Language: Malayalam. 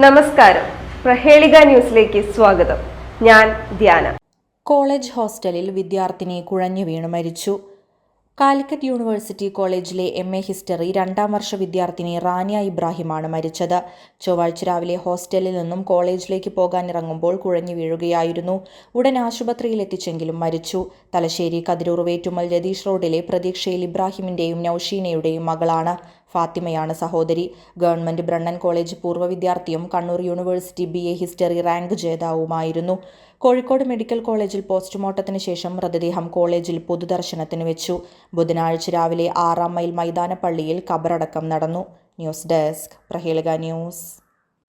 നമസ്കാരം. പ്രഹേളിക ന്യൂസിലേക്ക് സ്വാഗതം. ഞാൻ ധ്യാന. കോളേജ് ഹോസ്റ്റലിൽ വിദ്യാർത്ഥിനി കുഴഞ്ഞു വീണു മരിച്ചു. കാലിക്കറ്റ് യൂണിവേഴ്സിറ്റി കോളേജിലെ എം എ ഹിസ്റ്ററി രണ്ടാം വർഷ വിദ്യാർത്ഥിനി റാനിയ ഇബ്രാഹിമാണ് മരിച്ചത്. ചൊവ്വാഴ്ച രാവിലെ ഹോസ്റ്റലിൽ നിന്നും കോളേജിലേക്ക് പോകാൻ ഇറങ്ങുമ്പോൾ കുഴഞ്ഞു വീഴുകയായിരുന്നു. ഉടൻ ആശുപത്രിയിൽ എത്തിച്ചെങ്കിലും മരിച്ചു. തലശ്ശേരി കതിരൂർ വേറ്റുമൽ രതീഷ് റോഡിലെ പ്രതീക്ഷയിൽ ഇബ്രാഹിമിന്റെയും നൌഷീനയുടെയും മകളാണ്. ഫാത്തിമയാണ് സഹോദരി. ഗവൺമെന്റ് ബ്രണ്ണൻ കോളേജ് പൂർവ വിദ്യാർത്ഥിയും Kannur university B A history rank ജേതാവുമായിരുന്നു. Kozhikode medical കോളേജിൽ പോസ്റ്റ്മോർട്ടത്തിന് ശേഷം മൃതദേഹം കോളേജിൽ പൊതുദർശനത്തിന് വെച്ചു. ബുധനാഴ്ച രാവിലെ ആറാം മൈൽ മൈതാനപ്പള്ളിയിൽ കബറടക്കം നടന്നു. News desk Prahelika news.